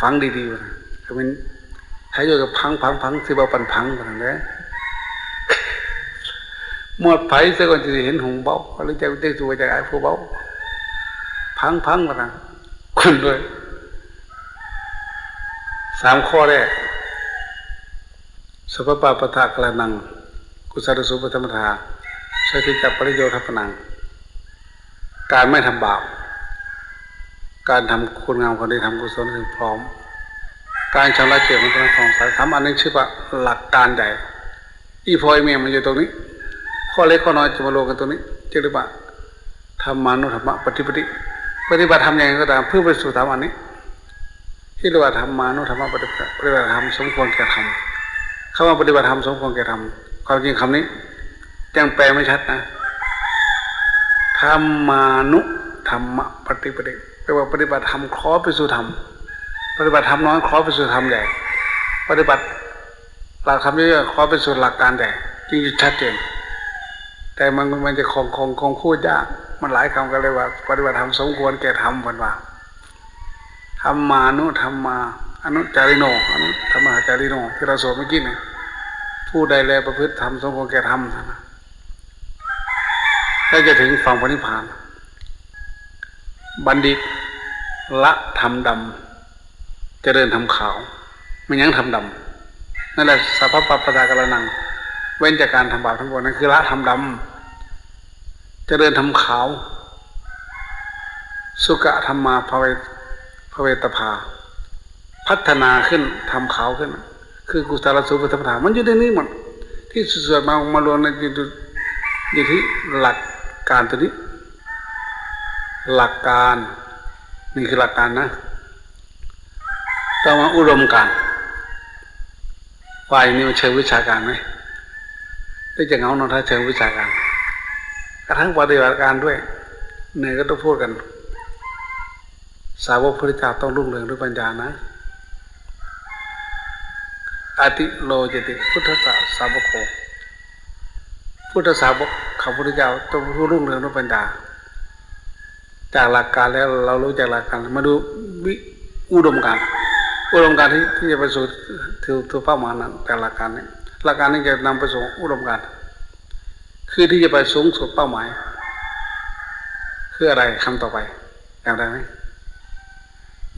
ฟังดีๆนะก็เป็นถ้าอยู่กับพังพังพังสิบ่าปันพังกันนะหมดไผซะก่อนจะเห็นหงเบาหรือจะได้ตัวจากไอ้ผู้เบาพังพังกันนะคนด้วยสามข้อแรกสัพพปะปะทะกระนัง กุศลสุปธรรมทาสติจับปริโยชน์ทัพนัง การไม่ทำบาป การทำคุณงามความดีทำกุศลคือพร้อม การชำระเจตมันเป็นของสายทำอันนี้ชื่อว่าหลักการใหญ่อีพอยเมียมันอยู่ตรงนี้ ข้อเล็กข้อน้อยจะมาโลกันตรงนี้จะเรียกว่าธรรมานุธรรมะปฏิปฏิปฏิบัติทำอย่างไรก็ตามเพื่อไปสู่ธรรมอันนี้ ที่เรียกว่าธรรมานุธรรมะปฏิปฏิปฏิบัติธรรมสมควรแก่ธรรมคำว่าปฏิบัติธรรมสมควรแก่ธรรมความจริงคำนี้ยังแปลไม่ชัดนะธรรมานุธรรมะปฏิปฏิ แปลว่าปฏิบัติธรรมคล้อไปสู่ธรรมปฏิบัติธรรมน้อยคล้อไปสู่ธรรมใหญ่ปฏิบัติหลักธรรมเยอะๆคล้อไปสู่หลักการใหญ่จริงชัดเจนแต่มันมันจะคงคงคงพูดยากมันหลายคำกันเลยว่า ปฏิบัติธรรมสมควรแก่ธรรมวันว่าธรรมานุธรรมาอนุจาริโนอนุธรรมาจาริโนที่เราสวดเมื่อกี้เนี่ยผู้ใดแลประพฤติธรรมสมควรแก่ธรรมถ้าจะถึงฝั่งพระนิพพาน บัณฑิต ละธรรมดำเจริญทำขาว ไม่ยั้งทำดำนั่นแหละสัพพะปะทากระนัง เว้นจากการทำบาปทั้งปวงนั่นคือละทำดำเจริญทำขาว สุกะธรรมาภเวภเวตภา พัฒนาขึ้นทำขาวขึ้น คือกุศลสุปธรรมฐานมันอยู่ในนี้หมดที่สุดมามารวมในอยู่อยู่ที่หลักการตัวนี้ หลักการนี่คือหลักการนะต่อมาอุดมการฝ่ายนี้มันเชิงวิชาการไหมได้จะเงาหนอถ้าเชิงวิชาการกระทั่งปฏิบัติการด้วยเนื่ยก็ต้องพูดกัน สาวกพระเจ้าต้องรุ่งเรืองด้วยปัญญานะอติโลจติ พุทธสาสาวกโพุทธสาวกข้าพุทธเจ้าต้องรุ่งเรืองด้วยปัญญา จากหลักการแล้วเรารู้จากหลักการมาดูวิอุดมการอุดมการที่ที่จะไปสู่ถึงถึงเป้าหมายนั้นแต่หลักการนี้หลักการนี้จะนำไปสู่อุดมการคือที่จะไปสูงสุดเป้าหมาย คืออะไรคำต่อไปจำได้ไหม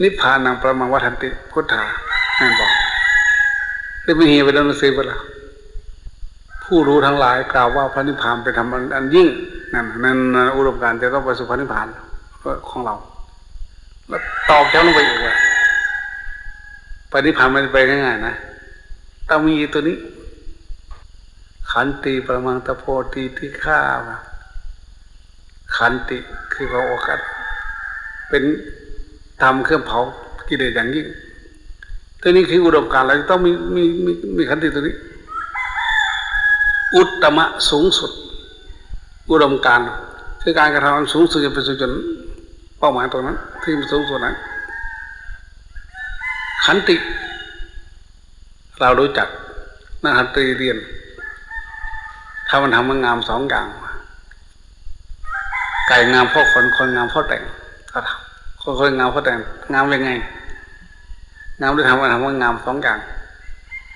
นิพพานังประมังวัฏันติพุทธาแม่บอกได้ไม่เหียไปแล้วนังสือไปแล้วผู้รู้ทั้งหลายกล่าวว่าพระนิพพานเป็นธรรมอันยิ่งนั่นนั่นอุดมการจะต้องไปสู่พระนิพพาน ของเรา แล้วตอบเจ้าลงไปอีกว่าปฏิพันธ์มันไปง่ายๆนะต้องมีตัวนี้ ขันติประมังตะโพตีที่ข้าขันติคือเขาโอกาสเป็นทำเครื่องเผากิเลสอย่างยิ่งตัวนี้คืออุดมการเราต้องมีมีมีมีขันติตัวนี้ อุตตมะสูงสุด อุดมการคือการกระทำสูงสุดจะไปสู่จน เป้าหมายตรงนั้น ที่มันสูงสุดนั้น ขันติ เรารู้จักนักขันติเรียน ถ้ามันทำมันงามสองอย่าง ไก่งามเพราะคนคนงามเพราะแต่งก็ทำคนคนงามเพราะแต่งงามยังไง งามด้วยทำมันทำมันงามสองอย่าง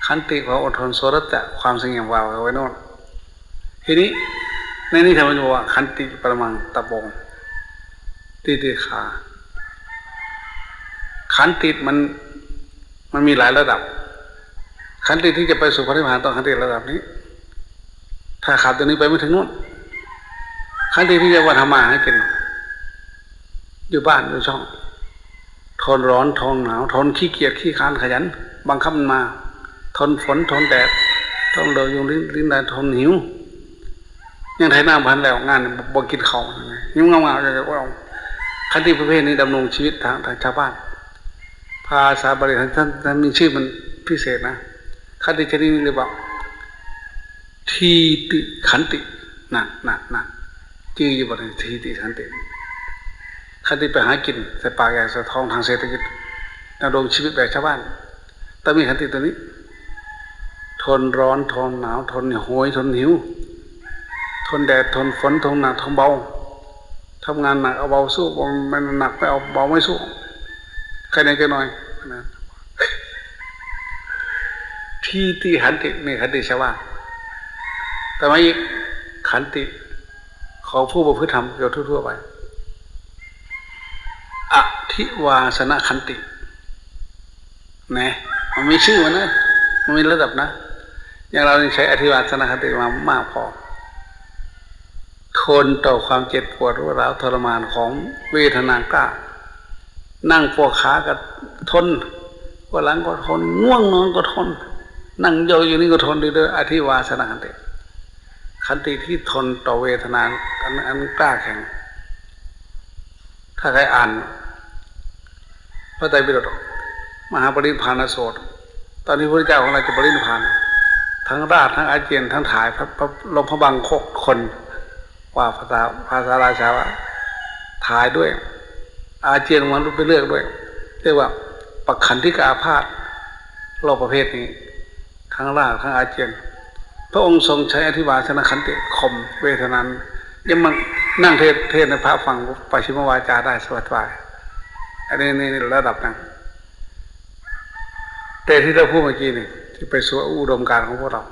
ขันติความอดทนโสรจะความสงบวาวไว้โน่นทีนี้ในนี้ทำมันบอกว่าขันติประมังตะบง ตีตีขาขันติมันมันมีหลายระดับ ขันติที่จะไปสู่พระนิพพานต้องขันติระดับนี้ ถ้าขาดตัวนี้ไปไม่ถึงนู้นขันติที่จะว่าทำมาให้กินอยู่บ้านอยู่ช่อง ทนร้อนทนหนาว ทนขี้เกียจขี้คานขยัน บังคับมันมา ทนฝนทนแดดทนเดือดยุงลิ้นลิ้นได้ทนหิวยังไทยน้ำพันแล้วงานบ่กินเขายุ่งเงาเงาจะว่า ขันติประเภทนี้ดำรงชีวิตทางทางชาวบ้าน ภาษาบาลีท่านท่านมีชื่อมันพิเศษนะ ขันติชนิดนี้เรียกว่าทีติขันตินั่นนั่นนั่นชื่ออยู่บนทีติขันติ ขันติไปหากินใส่ปากใหญ่ใส่ท้องทางเศรษฐกิจดำรงชีวิตแบบชาวบ้านต้องมีขันติตัวนี้ ทนร้อนทนหนาวทนโหยทนหิว ทนแดดทนฝนทนหนักทนเบา ทำงานหนักเอาเบาสู้มันหนักไม่เอาเบาไม่สู้ใครไหนก็หน่อยทนะที่ติขันตินี่ขันติชาวาแต่ไม่ขันติของผู้ประพฤติธรรมโดยทั่วๆไปอธิวาสนขันตินะมันมีชื่อมันนะมันมีระดับนะ อย่างเราใช้อธิวาสนขันติมามากพอ ทนต่อความเจ็บปวดรุร้าวทรมานของเวทนากล้า นั่งปวดขาก็ทนปวดหลังก็ทนง่วงนอนก็ทน นั่งโยอยู่นี่ก็ทนด้วยอธิวาสนาขันติขันติที่ทนต่อเวทนาอันอันกล้าแข็ง ถ้าใครอ่านพระไตรปิฎกมหาปริพานโสดตอนนี้พระเจ้าของเราจะปริพพานทั้งราชทั้งอาเจียนทั้งถ่ายพระพระลมพระบังคกคน ว่าภาษาภาษาราชาว่าถ่ายด้วย อาเจียนมันรู้ไปเลือกด้วย เรียกว่าปักขันธิกาพาธโรคประเภทนี้ทั้งรากทั้งอาเจียน พระองค์ทรงใช้อธิบายชนะขันติคมเวทนันยังมันนั่งเทศเทศในพระฟังปชิมวาจาได้สวัสดิ์อันนี้นี่ระดับนั้นแต่ที่เราพูดเมื่อกี้นี่ที่ไปสู่อุดมการของพวกเรา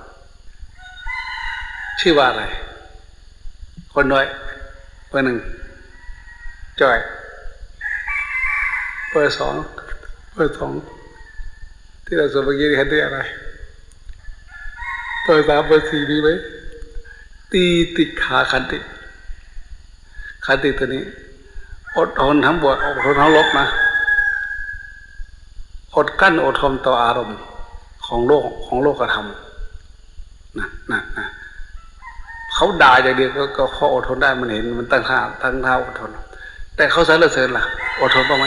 ชื่อว่าอะไร คนน้อยเบอร์หนึ่งจอยเบอร์สองเบอร์สองที่เราสวดเมื่อกี้เห็นได้อะไรเบอร์สามเบอร์สี่มีไหมตีติขาขันติขันติตัวนี้ อดทนทั้งบวชอดทนทั้งลบนะอดกั้นอดทนต่ออารมณ์ของโลกของโลกธรรมนะนะนะ เขาด่าอย่างเดียวก็เขาอดทนได้มันเห็นมันตั้งท่าตั้งท่าอดทน แต่เขาสรรเสริญล่ะอดทนบ้างไหม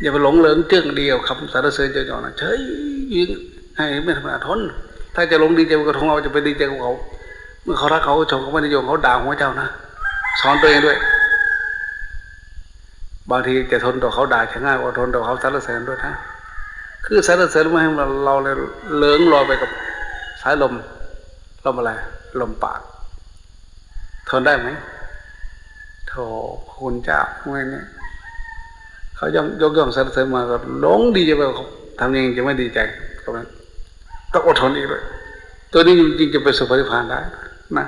อย่าไปหลงเหลิงเจื้องเดียวคำสรรเสริญเจ้าหนะเฉยยิงให้ไม่ธรรมดาทน ถ้าจะหลงดีใจกับทงเราจะไปดีใจกับเขาเมื่อเขารักเขาชมเขาไม่นิยมเขาด่าหัวเจ้านะสอนตัวเองด้วย บางทีจะทนต่อเขาด่าจะง่ายกว่าทนต่อเขาสรรเสริญด้วยนะคือสรรเสริญไม่ให้เราเลยเลิงลอยไปกับสายลมลมอะไรลมปาก ทนได้ไหมโธ่คุณเจ้าไงเนี่ยเขายยกย่องสรรเสริญมาก็หลงดีใจไปทำยังไงจะไม่ดีใจกับนั้นต้องอดทนอีกเลยตัวนี้จริงๆจะไปสุภริพานได้นะ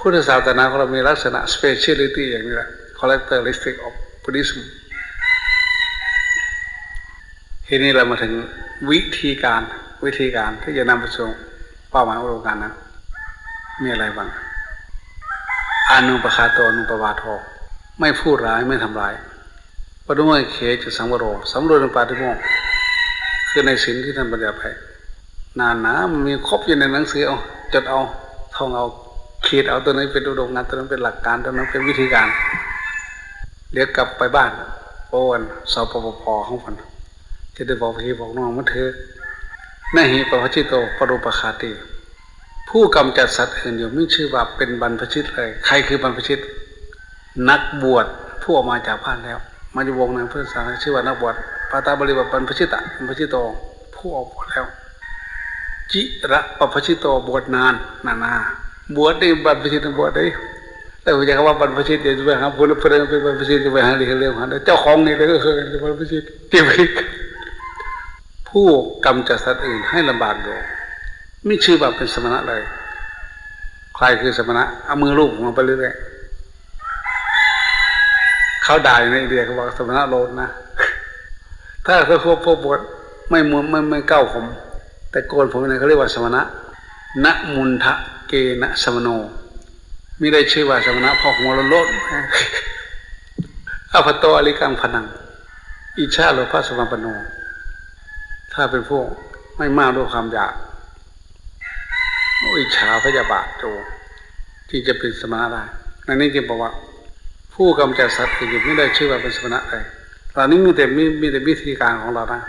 พุทธศาสนาของเรามีลักษณะ speciality อย่างนี้แหละ characteristic of Buddhism ทีนี้เรามาถึงวิธีการวิธีการที่จะนำไปสู่เป้าหมายอุดมการนั้นมีอะไรบ้าง อานุปคาโตอนุปวาโทไม่พูดร้ายไม่ทำร้ายปฏิโมยเคจะสังวโรสำรวจในปาฏิโมกคือในสินที่ท่านบรรยายไปนานนะมันมีครบอยู่ในหนังสือเอาจดเอาท่องเอาขีดเอาตัวนั้นเป็นอุดมการตัวนั้นเป็นหลักการตัวนั้นเป็นวิธีการ เดี๋ยวกลับไปบ้านโอนสปปพของพันจะได้บอกพี่บอกน้องมาเถอะนาหิปะพชิโตปรุปคาติ ผู้กำจัดสัตว์อื่นอยู่ไม่ชื่อว่าเป็นบรรพชิตเลย ใครคือบรรพชิต นักบวชผู้ออกมาจากบ้านแล้ว มาอยู่วงในพุทธศาสนาชื่อว่านักบวชปาตาบริบัติบรรพชิตะบรรพชิโตผู้ออกบวชแล้ว จิระปะพชิโตบวชนานนานาบวชได้บรรพชิตบวชได้แต่ผมจะคำว่าบรรพชิตเดี๋ยวจะไปหาบุญเพื่อนเป็นบรรพชิตจะไปหาเรื่องเรื่องหาเจ้าของนี่เลยก็คือบรรพชิตที่ไปผู้กำจัดสัตว์อื่นให้ลำบากอยู่ ไม่ชื่อว่าเป็นสมณะเลย ใครคือสมณะ เอามือลูบมาไปเรื่อยๆเขาด่าในอินเดียเขาบอกสมณะโลนนะ ถ้าเขาควบพวกบวชไม่มือไม่ไม่เก้าผม แต่โกนผมเนี่ยเขาเรียกว่าสมณะณมุนทะเกณสมโนไม่ได้ชื่อว่าสมณะพอหัวโลดอภโตอริกังพนัง อิชาโลภะสมปโน ถ้าเป็นพวกไม่มากด้วยความอยาก อิจฉาพยาบาทโจที่จะเป็นสมณะได้ในนี้จึงบอกว่า ผู้กำจัดสัตว์อื่นไม่ได้ชื่อว่าเป็นสมณะเลยตอนนี้มีแต่มีมีแต่วิธีการของเรานะ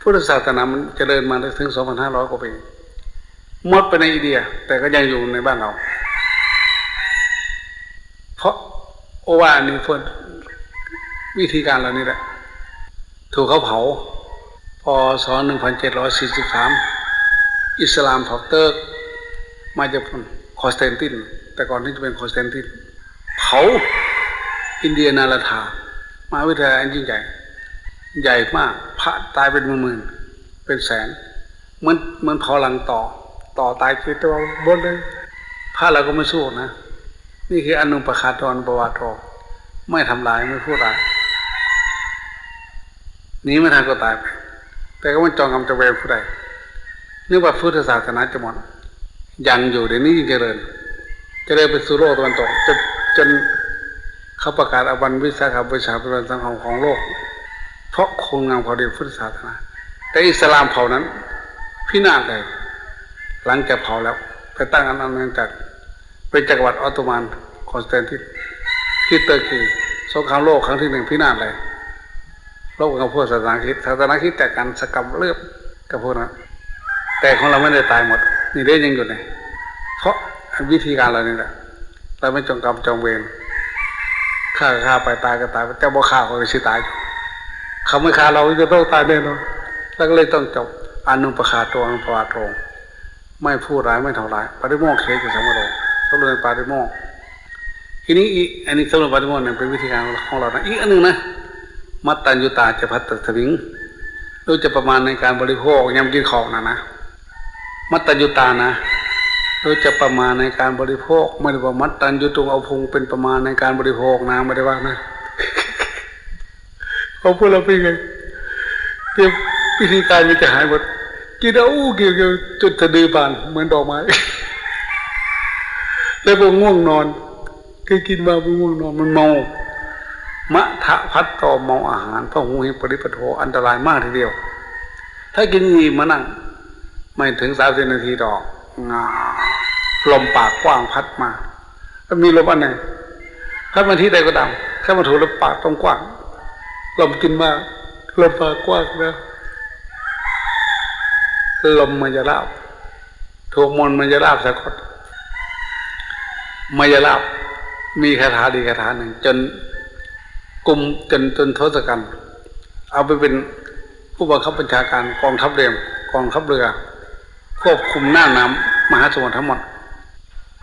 พุทธศาสนามันจเจริญมาถึงสองพันห้าร้อยกว่าปีหมดไปในอินเดีย แต่ก็ยังอยู่ในบ้านเรา เพราะโอวานี่พ้นวิธีการเหล่านี้แหละ ถูกเขาเผาพศหนึ่งพันเจ็ดร้อยสี่สิบสามอิสลามเผาเติร์ก มาจากคอสแตนติน แต่ก่อนที่จะเป็นคอสแตนตินเผาอินเดียนาราธามาวิทยาลัยอันยิ่งใหญ่ ใหญ่มาก พระตายเป็นหมื่นๆเป็นแสนเหมันเหมันเผาหลังต่อ ต่อตายคือตัวบนเลยพระเราก็ไม่สู้นะ นี่คืออนุปคาตอนปวาโทไม่ทำลายไม่พูดร้ายหนีไม่ทันก็ตายไปแต่ก็มันจองกำจะเวรผู้ใดนึกว่าพุทธศาสนาจะหมด ยังอยู่เดี๋ยวนี้ยิ่งเจริญเจริญไปสู่โลกตะวันตกจนจนเขาประกาศอวันวิสาขบูชาเป็นวันสังหารของโลก เพราะคุณงามความดีพุทธศาสนา แต่อิสลามเผ่านั้นพินาศเลยหลังจากเผาแล้ว ไปตั้งอาณาจักเป็นจักรวรรดิออตโตมันคอนสแตนติที่เตอร์กีสงครามโลกครั้งที่หนึ่งพินาศเลยโลกกับพวกศาสนาคริดศาสนาคิดแต่กันสกรรมเลือบกับพวกนั้นแต่ของเราไม่ได้ตายหมด นี่ได้ยังอยู่ในเพราะวิธีการเรานี่แหละเราไม่จงกรรมจองเวรฆ่าก็ฆ่าไปตายก็ตายแต่บ่ฆ่าก็สิตายเขาไม่ฆ่าเราจะต้องตายแน่นอนแล้วก็เลยต้องจบอนุปคาตัวอนุปคาตรง ไม่พูดร้ายไม่ทำร้ายปฏิโมกข์เคจะสมโรต้องเรียนปฏิโมกข์ทีนี้อีกอันนี้สำหรับปฏิโมกข์เนี่ยเป็นวิธีการของเรานะอีกอันหนึ่งนะมัตตัญญุตาจะพัตตสวิงรู้จะประมาณในการบริโภคยำกินของนะนะ มัตตัญญุตานะรู้จะประมาณในการบริโภค ไม่ได้ว่ามัตตัญญุตุงเอาพุงเป็นประมาณในการบริโภคนะไม่ได้ว่านะเขาพูดเราเป็นไงเตรียมวิธีการมันจะหายหมดกินเอาอู้เกี่ยวๆจุดสะดือบานเหมือนดอกไม้แล้วพอง่วงนอนเคยกินมาพอง่วงนอนมันเมามะทะพัดต่อเมาอาหารพระหูหิปริปโทอันตรายมากทีเดียว ถ้ากินนีมานั่ง ไม่ถึงสามสิบนาทีดอกงาลมปากกว้างพัดมาแล้วมีลมอันไหนถ้ามาที่ใดก็ตามถ้ามาถูกลมปากต้องกว้างลมกินมากลมปากกว้างนะลมมันจะลาบถูกมนมันจะลาบสะกดมันจะลาบมีคาถาดีคาถาหนึ่งจนกลุ่มจนจนทศกัณฐ์เอาไปเป็นผู้บังคับบัญชาการกองทัพเรือ กองทัพเรือ ควบคุมหน้าน้ำมหาสมุทรทั้งหมด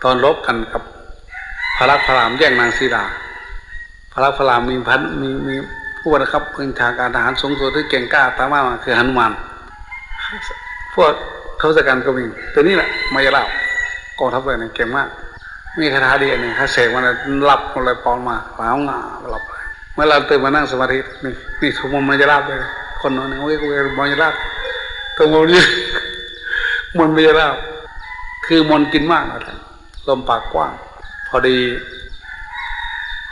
ตอนรบกันกับพระลักษมณ์พระรามแย่งนางสีดา พระลักษมณ์พระรามมีพันมีมีผู้บังคับบัญชาการทหารสูงสุดที่เก่งกล้าตามมาคือหนุมานพวกทศกัณฐ์ก็มีตัวนี้แหละมายาลาบกองทัพเรือเนี่ยเก่งมาก มีคาถาดีอันหนึ่งถ้าเสกมันหลับมันเลยปอนมาหาวงาหลับเลยเมื่อเราตื่นมานั่งสมาธินี่นี่ทุกมนมายาลาบเลยคนนอนเว้ยเว้ยมายาลาบตัวมนต์นี่ มนต์มายาลาบคือมนกินมากนะท่านลมปากกว้าง พอดี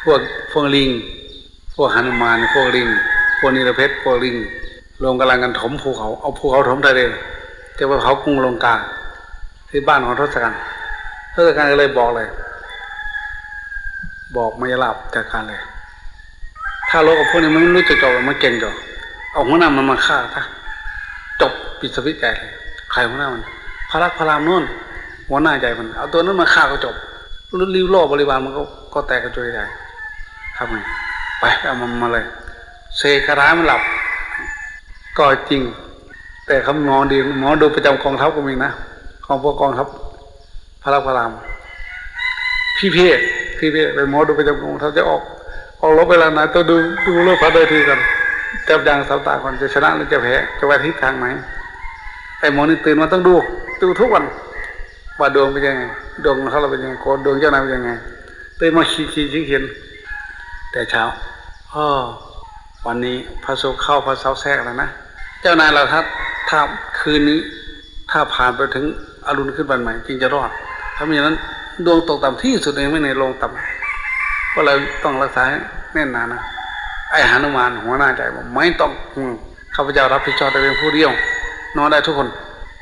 พวกพวกลิง พวกหนุมานพวกลิง พวกนิรเพชรพวกลิงรวมกำลังกันถมภูเขาเอาภูเขาถมทะเลจะไปเผากรุงลงกาที่บ้านของทศกัณฐ์ทศกัณฐ์ก็เลยบอกเลย บอกไม่หลับจากการเลย ถ้าโลกกับพวกนี้มันไม่รู้จะจบมันเก่งจบเอาหัวหน้ามันมาฆ่าถ้าจบปิดสวิตใจเลย รหัวหน้ามันพระรักพระรามนู่นหัวหน้าใจมัน เอาตัวนั้นมาฆ่าก็จบริ้วโลบบริวารมันก็ก็แตกกระจุยได้ทำไงไปเอามันมาเลยเซคารามันหลับก็จริง แต่คำหมอดีหมอดูประจำกองทัพก็มีนะของพวกกองทัพพระรักพระรามพี่เพศพี่เพศเป็นหมอดูประจำกองทัพจะออกออกรบเวลาไหนต้องดูดูโลกพระได้ทีกันจับยางสาวตาก่อนจะชนะหรือจะแพ้จะไปทิศทางไหน ไอ้หมอนี่ตื่นมาต้องดู ดูทุกวันว่าดวงเป็นยังไงดวงเขาเราเป็นยังไงโกดวงเจ้านายเป็นยังไงตื่นมาขี้ขี้ชี้เขียนแต่เช้าอ๋อวันนี้พระศุกร์เข้าพระเสาแทรกแล้วนะเจ้านายเราถ้าถ้าคืนนี้ ถ้าผ่านไปถึงอรุณขึ้นวันใหม่จึงจะรอดถ้ามีนั้นดวงตกต่ำที่สุดเองไม่ในโลงต่ำก็เลยต้องรักษาแน่นหนานะไอ้หานุมานหัวหน้าใจบอกไม่ต้องห่วงข้าพเจ้ารับผิดชอบแต่เป็นผู้เดียว นอนได้ทุกคน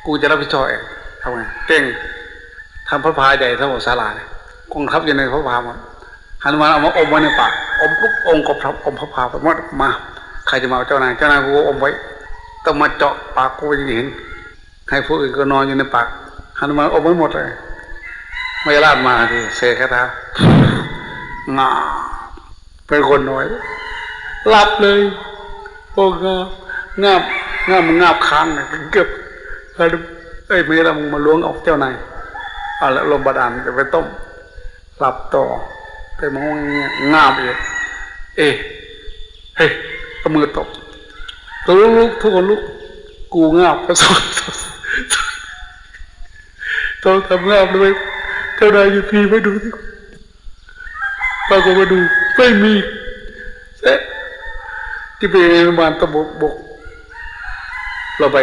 กูจะรับผิดชอบเองทำไงเก่งทำพระพายใหญ่ทั้งหมดศาลาเลยกองทัพอยู่ในพระพาหมดหานุมานเอามาอมไว้ในปากอมปุ๊บองค์ก็พระอมพระพาไปหมดมาใครจะมาเอาเจ้านายเจ้านายกูอมไว้ต้องมาเจาะปากกูไปยังเห็นให้ผู้อื่นก็นอนอยู่ในปากหันมาอมไว้หมดเลยไม่ลาดมาทีเสกคาถางาเป็นคนน้อยหลับเลยโอ้งางาบ งาบมันงาบค้างเนี่ยเกือบเอ้ยไม่ละมึงมาล้วงออกเจ้านายเอาละลมบาดาลจะไปต้มหลับต่อแต่มองอย่างเงี้ยงาบอีกเอ๊ะเฮ้ยเอามือตบตัวลุกทุกคนลุกกูงาบพระสงฆ์ต้องทำงาบเลยเจ้านายอยู่ทีไม่ดูที่ปรากฏมาดูไม่มีเซ็ที่เป็นโรงพยาบาลตะบกบก เราไป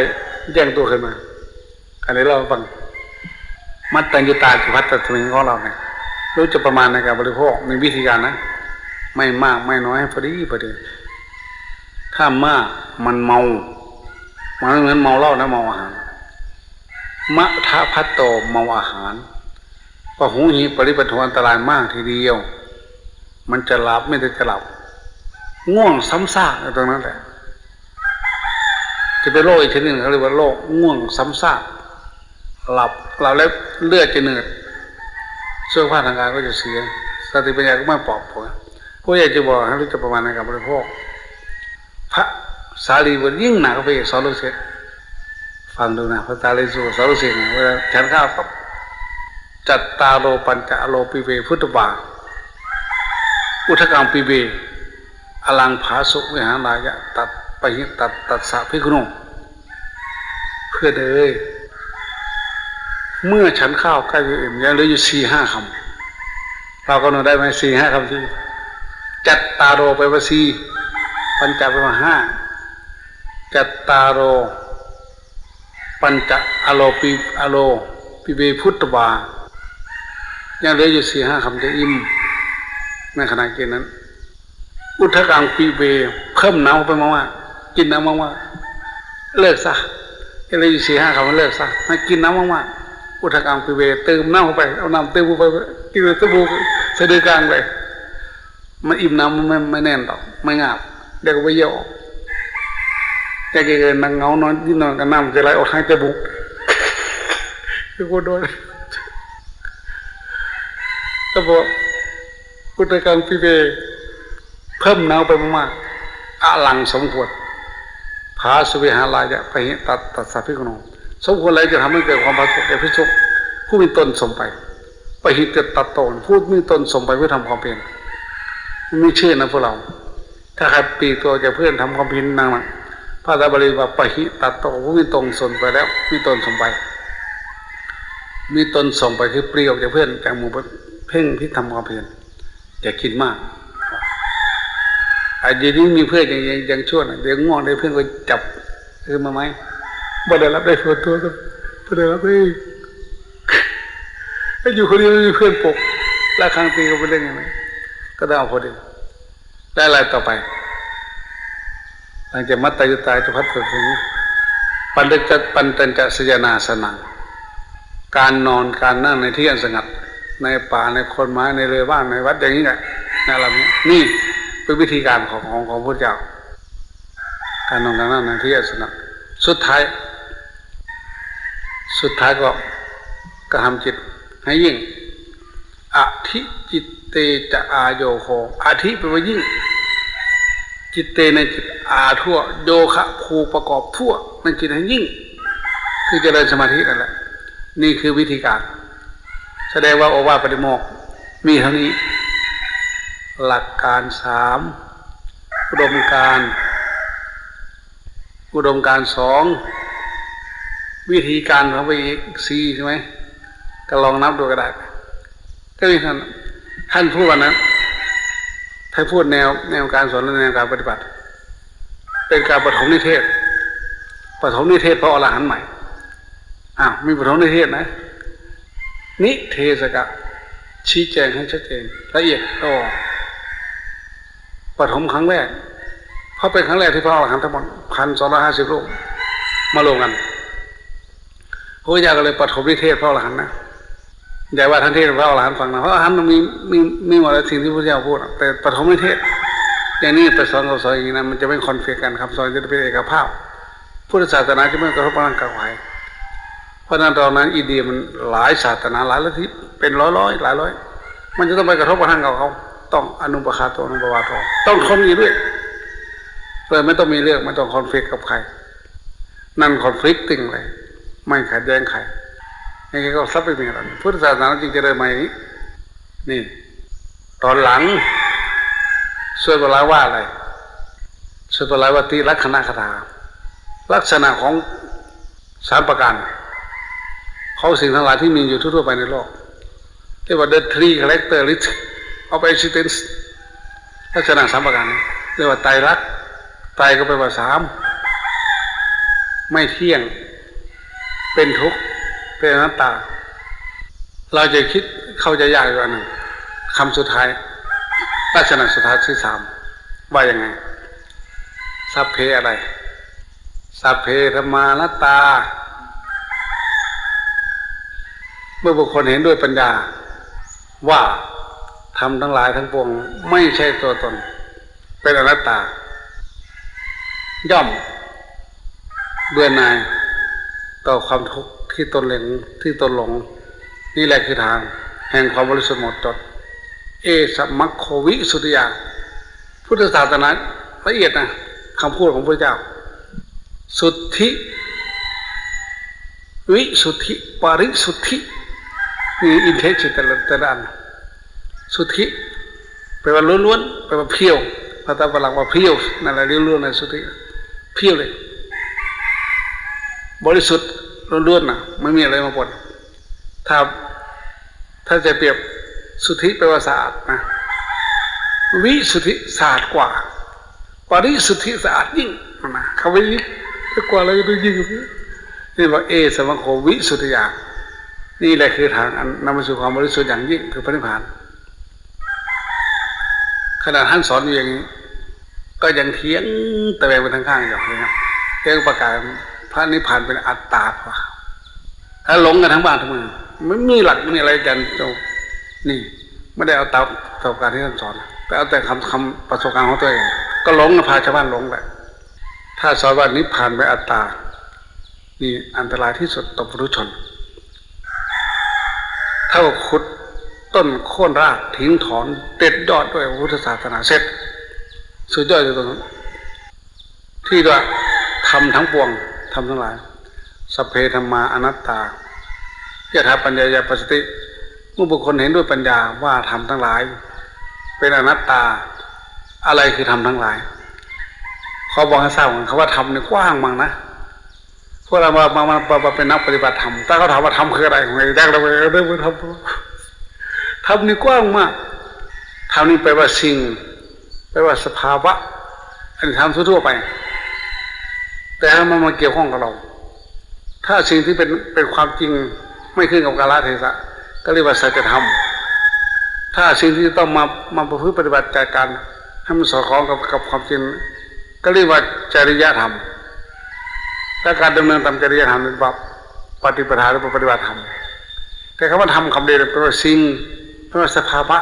แย่งตัวขึ้นมา อันนี้เราฟังมัดตัญญตาจิพัฒน์ตมิงของเราเนี่ยรู้จะประมาณในการบริโภคมีวิธีการนะ ไม่มากไม่น้อยพอดีพอดีถ้ามากมันเมา มันเหมือนเมาเหล้านะเมาอาหารมะทะพัตโตเมาอาหารปะหูหีปริปทวอันตรายมากทีเดียว มันจะหลับไม่ได้จะหลับ ง่วงซ้ำซากตรงนั้นแหละ จะเป็นโรคอีกชนิดหนึ่งเขาเรียกว่าโรคง่วงซ้ำซากหลับหลับแล้วเลือดจะเหนืดเสื้อผ้าทางกายก็จะเสียสติปัญญาก็ไม่ปลอบผลผู้อยากจะบอกให้รู้จักประมาณในการบริโภคพระสารีบุตรยิ่งหนักไปอีกสอนลูกศิษย์ฟังดูนะพระสารีสุสอนลูกศิษย์เสียเวลาฉันข้าวปั๊บจัตตาโลปัญจโลปิเวพุทธบาอุทกังปิเวอลังผาสุวิหารายะตัด ไปตัดตัดสะพิคุโนเพื่อเอ้ยเมื่อฉันข้าวใกล้จะอิ่มยังเหลืออยู่สี่ห้าคำเราก็นได้ไหมสี่ห้าคำที่จัตตาโรไปว่าสี่ปัญจไปว่าห้าจัตตาโร ปัญจอโลปิอโลปิเบพุทธบายังเหลืออยู่สี่ห้าคำจะอิ่มในขณะเกณฑ์นั้น อุทธกังปีเบเพิ่มน้ำไปมากๆ กินน้ำมากๆเลิกซะยังเลยู่สี่ห้าคำมันเลิกซะให้กินน้ำมากๆอุทกังปีเบเติมน้ำเข้าไปเอาน้ำเติมเข้าไปกินเลยตะบูสะดือกลางไปมันอิ่มน้ำมันไม่แน่นหรอกไม่งาบเดี๋ยวก็ไปเยี่ยวออกแต่เกินนั่งเงานอนที่นอนกันน้ำจะไหลออกทางจมูกคือคนโดนก็บอกพุทธกังพิเวเพิ่มเนาไปมากๆอลังสมควร พาสุวิหารายะไปตัดตัดสัพพิกโนสมควรอะไรจะทำให้เกิดความผาสุกแก่พิสุผู้มีตนสมไปไปหิตเกิดตัดตนผู้มีตนสมไปเพื่อทำความเพียรไม่เชื่อนะพวกเรา ถ้าใครปีตัวจะเพื่อนทำความเพียรนั่งนังพระตาบาลีว่าปะหิตัดโตผู้มีตนสนไปแล้ว มีตนสมไป มีตนส่งไปคือเปรียวจากเพื่อนจากหมู่เพ่งที่ทำความเพียรอย่าคิดมาก อาจจะนี้มีเพื่อนยังยังยังชั่วนะเดี๋ยวง่วงเดี๋ยวเพื่อนก็จับคือมาไหมบ่ได้รับได้ส่วนตัวก็บ่ได้รับได้ถ้าอยู่คนเดียวมีเพื่อนปกแล้วครั้งตีก็เป็นเรื่องยังไงก็ต้องเอาพอดีได้อะไรต่อไป หลังจากมัตตายุตายจะพัดถึงปันจัปันตัญจะสยนาสนังการนอนการนั่งในที่อันสงัด ในป่าในคนไม้ในเรือบ้านในวัดอย่างนี้แหละในอะไรนี้นี่ เป็นวิธีการของของของพระเจ้า การนอนการนั่งในที่อันสงัดสุดท้าย สุดท้ายก็กระทำจิตให้ยิ่งอธิจิตเตจะอาโยโคอธิแปลว่ายิ่ง จิตเตในจิตอาทั่ว โยคะภูประกอบทั่วในจิตให้ยิ่ง คือเจริญสมาธินั่นแหละนี่คือวิธีการ แสดงว่าโอวาปฏิโมกมีเท่านี้ หลักการสามอุดมการอุดมการสองวิธีการเข้าไปอีกสี่ใช่ไหมก็ลองนับดูก็ได้ก็มีท่านท่านพูดวันนั้นท่านพูดแนวแนวการสอนและแนวการปฏิบัติ เป็นการปฐมนิเทศปฐมนิเทศเพราะอรหันต์ใหม่อ้าวมีปฐมนิเทศนะ นิเทศกะชี้แจงให้ชัดเจนละเอียดก็ ปฐมครั้งแรกเพราะเป็นครั้งแรกที่พระอรหันต์ทั้งหมดพันสองร้อยห้าสิบรูปมารวมกันพระพุทธเจ้าก็เลยปฐมนิเทศพระอรหันต์นะอย่าว่าท่านเทศพระอรหันต์ฟังนะเพราะอรหันต์มันมีมีมีหมดแล้วสิ่งที่พระพุทธเจ้าพูดแต่ปฐมนิเทศอย่างนี้ไปสอนกับสอนอย่างนี้นะมันจะไม่คอนฟ lict กันคำสอนจะเป็นเอกภาพพุทธศาสนาจะไม่กระทบกระทั่งกับใครเพราะนั้นตอนนั้นอินเดียมันหลายศาสนาหลายลัทธิเป็นร้อยร้อยหลายร้อย มันจะต้องไปกระทบกระทั่งกับเขา ต้องอนุปคาโตอนุปวาโตต้องทนอยู่ด้วยเลยไม่ต้องมีเรื่องไม่ต้องคอนฟ lict กับใคร นั่นคอนฟ licting เลย ไม่ขัดแย้งใครนี่ก็ซับไปเป็นอะไรพุทธศาสนาจริงจะเดินมาอย่างนี้ นี่ ตอนหลังสวดบาลาว่าอะไรสวดบาลาว่าติลักษณะคาถาลักษณะของสารประการเของสิ่งทั้งหลายที่มีอยู่ทั่วไปในโลกเรียกว่า the three characteristics of existence ลักษณะสามประการเรียกว่าไตรลักษณ์ไตรก็แปลว่าสามไม่เที่ยงเป็นทุกข์เป็นอนัตตา เราจะคิดเข้าใจยากอยู่อันหนึ่งคำสุดท้ายลักษณะสุดท้ายที่สามว่ายังไงสัพเพอะไรสัพเพธรรมานัตตา เมื่อบุคคลเห็นด้วยปัญญาว่า ทำทั้งหลายทั้งปวง ไม่ใช่ตัวตน เป็นอนัตตา ย่อม เบื่อหน่ายต่อความทุกข์ที่ตนหลงที่ตนหลง นี่แหละคือทาง แห่งความบริสุทธิ์หมดจด เอสมัคโควิสุทธิยา พุทธศาสนาละเอียดนะคำพูดของพระเจ้า สุทธิ วิสุทธิ ปริสุทธินี่อินเทจิตต่ละแต่ละอัน สุทธิแปลว่าล้วนๆแปลว่าเพียวภาษาฝรั่งว่าเพียวนั่นแหละเรียกล้วนๆในสุทธิเพียวเลย บริสุทธิ์ล้วนๆนะไม่มีอะไรมาปนถ้าถ้าจะเปรียบสุทธิแปลว่าสะอาดนะวิสุทธิสะอาดกว่าปริสุทธิสะอาดยิ่งนะคำว่ายิ่งกว่าอะไรก็ต้องยิ่งนี่ว่าเอสมังโควิสุทธิยานี่แหละคือทางอันนำมาสู่ความบริสุทธิ์อย่างยิ่งคือพระนิพพาน ขณะท่านสอนอยู่อย่างนี้ ก็ยังเทียงตะแบงไปทางข้างอยู่นะครับเทียงประกาศพระนิพพานเป็นอัตตาพระถ้าหลงกันทั้งบ้านทั้งเมืองไม่มีหลักไม่มีอะไรกันเจ้านี่ ไม่ได้เอาตามประสบการณ์ที่ท่านสอนแต่เอาแต่คำคำประสบการณ์ของตัวเองก็หลงนะพาชาวบ้านหลงแหละถ้าสอนว่านิพพานเป็นอัตตา นี่อันตรายที่สุดต่อปุถุชน เท่าขุด ต้นโค่นรากทิ้งถอนเด็ดยอดด้วยพุทธศาสนาเสร็จ สุดยอดอยู่ตรงนั้นที่ว่าทำทั้งปวงทำทั้งหลายสพเพธรรมาอนัตตายะถาปัญญายาปสติเมื่อบุคคลเห็นด้วยปัญญาว่าทำทั้งหลาย เป็นอนัตตา อะไรคือทำทั้งหลายเขาบอกให้ทราบกันเขาว่าทำเนี่ยกว้างมากนะพวกเรามามามาเป็นนักปฏิบัติธรรมถ้าเขาถามว่าทำคืออะไรไงแรกเราไปเริ่มทำ ทำนี่กว้างมากทำนี่แปลว่าสิ่งแปลว่าสภาวะ อันนี้ทำทั่วไป แต่ถ้ามันมาเกี่ยวข้องกับเรา ถ้าสิ่งที่เป็นเป็นความจริงไม่ขึ้นกับกาลเทศะก็เรียกว่าสัจธรรม ถ้าสิ่งที่ต้องมามาประพฤติปฏิบัติจากการให้มันสอดคล้องกับกับความจริงก็เรียกว่าจริยธรรมและการดำเนินตามจริยธรรมเป็นแบบปฏิปทาหรือปฏิบัติธรรมแต่คำว่าทำคำเดียวเป็นว่าสิ่ง เป็นว่าสภาวะ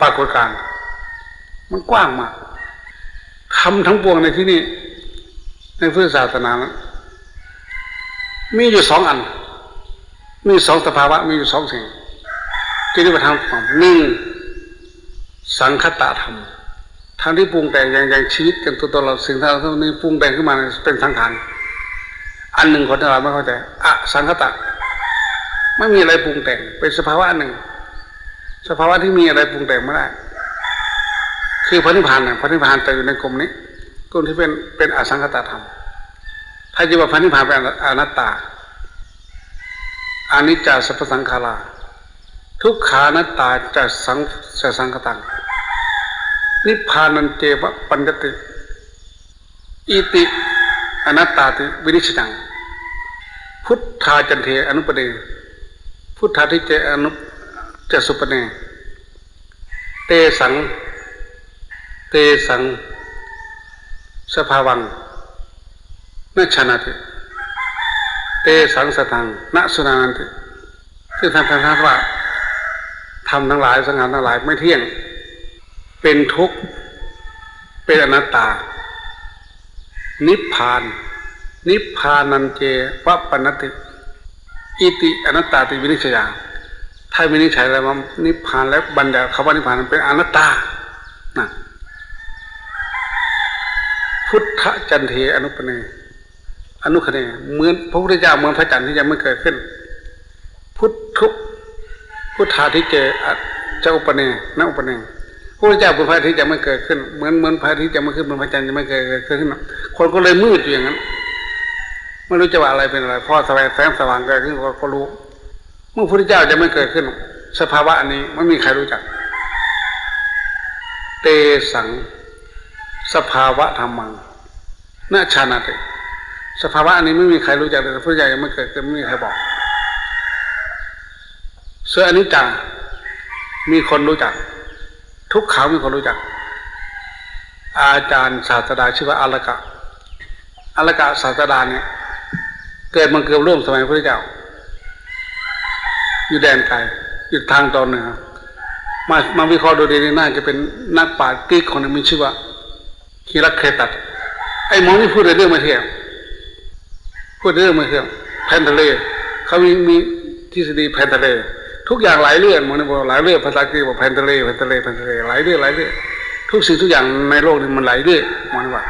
ปรากฏการณ์มันกว้างมากทำทั้งปวงในที่นี้ ในพุทธศาสนานะมีอยู่สองอัน มีสองสภาวะ มีอยู่สองสิ่งที่เรียกว่าทางความหนึ่งสังคตะธรรมทางที่ปรุงแต่งอย่างอย่างชีวิตกันตัวตนเราสิ่งที่เราต้งนี้ปรุงแต่งขึ้นมาเป็นสังขารอันหนึ่งคนทั้งหลาไม่เข้าใจอะสังคตะไม่มีอะไรปรุงแต่งเป็นสภาวะหนึ่ง สภาวะที่มีอะไรปรุงแต่งไม่ได้ คือพระนิพพานเนี่ยพระนิพพานแต่อยู่ในกลุ่มนี้กลุ่มที่เป็นเป็นอสังคตธรรม ถ้าจะว่าพระนิพพานเป็นอนัตตาอนิจจสัพสังขาราทุกขานัตตาจะสังจะสังคตัง นิพพานันเจวะปัญญติ อิติอนัตตาติวินิชตัง พุทธาจันเทอนุปเด พุทธาทิเจอนุ จะสุปเนเตสัง เตสัง สภาวังนชนาติเตสังสตังนสุนานันติซึ่งท่านท่านว่าทำทั้งหลายสังหารทั้งหลายไม่เที่ยง เป็นทุกข์ เป็นอนัตตา นิพพาน นิพพานันเจวะปนติ อิติอนัตตาติวินิจฉยา ถ้าวินิจฉัยแล้วว่านิพพานแล้วบัญญัติคำว่านิพพานเป็นอนัตตานะพุทธจันเทอนุปเนอนุคเนเหมือนพระพุทธเจ้าเหมือนพระจันทร์ที่ยังไม่เกิดขึ้น พุทธุพุทธาทิเจจะอุปเนนอุปเนโอพระเจ้าเป็นพระทิตย์จะไม่เกิดขึ้น เหมือนเหมือนพระทิตย์จะไม่ขึ้นเหมือนพระจันทร์จะไม่เกิดขึ้นคนก็เลยมืดอยู่อย่างนั้นไม่รู้จะว่าอะไรเป็นอะไรพอแสงแสงสว่างเกิดขึ้นก็รู้ เมื่อพระพุทธเจ้าจะไม่เกิดขึ้น สภาวะอันนี้ไม่มีใครรู้จัก เตสัง สภาวะธรรมังนาชานาติสภาวะอันนี้ไม่มีใครรู้จักเลยพระพุทธเจ้ายังไม่เกิดขึ้นไม่มีใครบอกส่วนอนิจจังมีคนรู้จัก ทุกขาวมีคนรู้จัก อาจารย์ศาสดาชื่อว่าอลกะอลกะศาสดาเนี่ยเกิดมาเกือบร่วมสมัยพระพุทธเจ้า อยู่แดนไกลอยู่ทางตอนเหนือมามาวิเคราะห์ดูดีน่าจะเป็นนักปราชญ์กรีกคนหนึงมีชื่อว่าฮิรักเคตัสไอ้หมอนี่พูดเรื่องมาเที่ยวพูดเรื่องมาเที่ยวแพนทะเลเขามีมีทฤษฎีแพนทะเล ทุกอย่างหลายเรื่องหมอนี่บอกหลายเรื่องภาษาอังกบอกแพนทะเลแพนทะเลแพนทะเลหลายเรื่องหลายเรื่องทุกสิ่งทุกอย่างในโลกนี้มันหลายเรื่องหมอนี่ว่า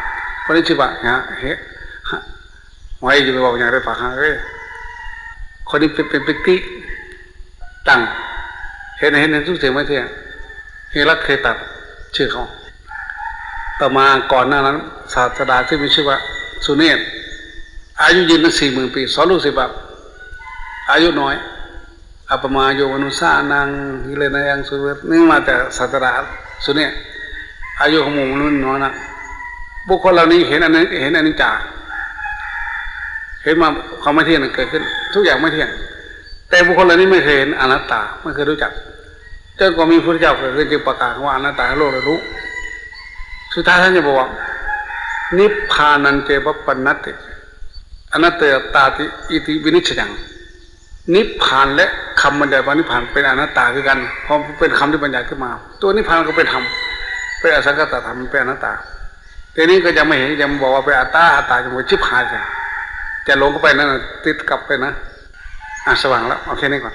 คนนี้ชื่อว่าฮะเฮ้ไอ้จะไปบอกอย่างไรปากฮะเอ้ยคนนี้เป็นเป็นเป็นกรีก ตั้งเห็นเห็นเห็นทุกสิ่งไม่เที่ยงเฮิรักเคยตัสชื่อเขาต่อมาก่อนหน้านั้น ศาสดาที่มีชื่อว่า สุเนศอายุยืนตั้งสี่หมื่นปีสอนลูกศิษย์แบบอายุน้อยอัปมาโยมนุสานังฮิเลนายังสุเวทนี่มาแต่ศาสดาสุเนศอายุของหมู่มนุษย์น้อยนะบุคคลเหล่านี้เห็นอันนี้เห็นอันนี้จ่าเห็นมาความไม่เที่ยงเกิดขึ้น ทุกอย่างไม่เที่ยง แต่บุคคลเหล่านี้ไม่เคยเห็นอนัตตาไม่เคยรู้จักจนกว่ามีพระเจ้าเกิดขึ้นจึงประกาศว่าอนัตตาโลกได้รู้ สุดท้ายท่านจะบอกว่านิพพานันเจปปนัตติอนัตตตาติอิติวินิจฉังนิพพานและคำบรรยายว่านิพพานเป็นอนัตตาคือกันเพราะเป็นคำที่บรรยายขึ้นมา ตัวนิพพานก็เป็นธรรมเป็นอสังกตธรรมเป็นอนัตตาทีนี้ก็ยังไม่เห็นยังบอกว่าเป็นอัตตาอัตตาจะมาชิบหายใช่จะลงเข้าไปนั่นนะติดกลับไปนะ อะสว่างแล้ว เอาแค่นี้ก่อน